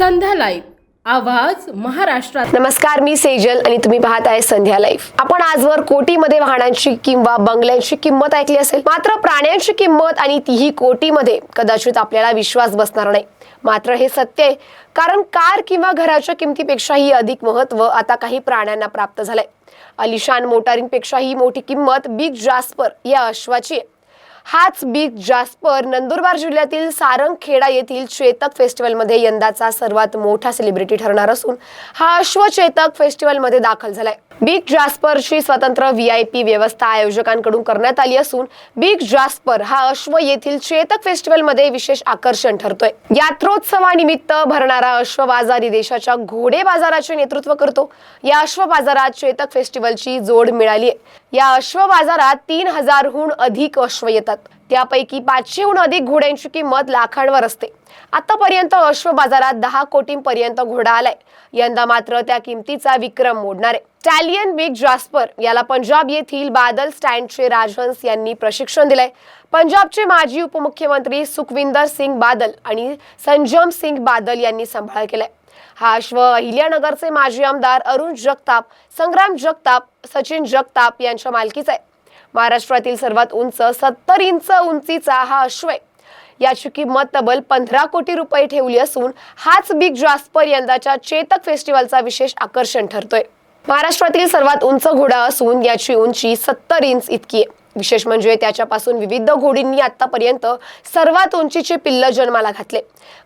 संध्या live. आवाज महाराष्ट्रात. नमस्कार मी सेजल आणि तुम्ही पाहत आहे संध्या लाईव्ह. आपण आजवर कोटीमध्ये वाहनांची किंवा बंगल्यांची किंमत ऐकली असेल. मात्र प्राण्यांची किंमत आणि तीही कोटीमध्ये कदाचित आपल्याला विश्वास बसणार नाही. मात्र हे सत्य आहे. कारण कार किंवा घराच्या किमतीपेक्षाही अधिक महत्त्व आता काही प्राण्यांना प्राप्त झालंय. अलिशान मोटारींपेक्षाही मोठी किंमत बिग जास्पर या अश्वाची आहे. हाच बिग जास्पर. नंदुरबार जिल्ह्यातील सारंगखेडा येथील चेतक फेस्टिवलमध्ये यंदाचा सर्वात मोठा सेलिब्रिटी ठरणार असून हा अश्वचेतक फेस्टिवलमध्ये दाखल झालाय. बिग जास्परची स्वतंत्र व्ही आय पी व्यवस्था आयोजकांकडून करण्यात आली असून बिग जास्पर हा अश्व येथील चेतक फेस्टिवलमध्ये विशेष आकर्षण ठरतोय. यात्रोत्सवानिमित्त भरणारा अश्व बाजार देशाच्या घोडे बाजाराचे नेतृत्व करतो. या अश्व बाजारात चेतक फेस्टिवलची जोड मिळाली आहे या अश्व बाजारात तीन हजारहून अधिक अश्व येतात. त्यापैकी पाचशेहून अधिक घोड्यांची किंमत लाखांवर असते. आतापर्यंत अश्व बाजारात दहा कोटींपर्यंत घोडा आलाय. यंदा मात्र त्या किमतीचा विक्रम मोडणार आहे. टॅलियन बिग जास्पर याला पंजाब येथील बादल स्टँडचे राजहंस यांनी प्रशिक्षण दिलंय. पंजाबचे माजी उपमुख्यमंत्री सुखविंदर सिंग बादल आणि संजम सिंग बादल यांनी सांभाळ केलाय. हा अश्व अहिल्यानगरचे माजी आमदार अरुण जगताप संग्राम जगताप सचिन जगताप यांच्या मालकीचा आहे. महाराष्ट्रातील सर्वात उंच सत्तर इंच उंचीचा हा अश्व. आहे याची किंमत तब्बल पंधरा कोटी रुपये ठेवली असून हाच बिग जास्पर यंदाच्या चेतक फेस्टिवलचा विशेष आकर्षण ठरतोय. महाराष्ट्रातील सर्वात उंच घोडा असून याची उंची सत्तर इंच इतकी आहे. विशेष म्हणजे त्याच्यापासून विविध घोडींनी आतापर्यंत सर्वात उंचीचे पिल्ल जन्माला घातले.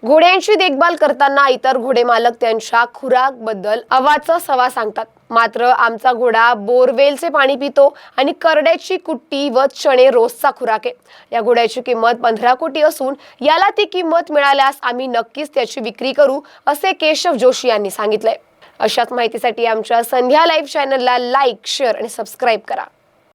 घोड्यांची देखभाल करताना इतर घोडे मालक त्यांच्या खुराकबद्दल अवाचा सवा सांगतात. मात्र आमचा घोडा बोरवेलचे पाणी पितो आणि करड्याची कुट्टी व चणे रोजचा खुराक आहे. या घोड्याची किंमत पंधरा कोटी असून याला ती किंमत मिळाल्यास आम्ही नक्कीच त्याची विक्री करू असे केशव जोशी यांनी सांगितलंय. अशाच माहितीसाठी आमच्या संध्या लाईव्ह चॅनलला लाईक शेअर आणि सबस्क्राईब करा.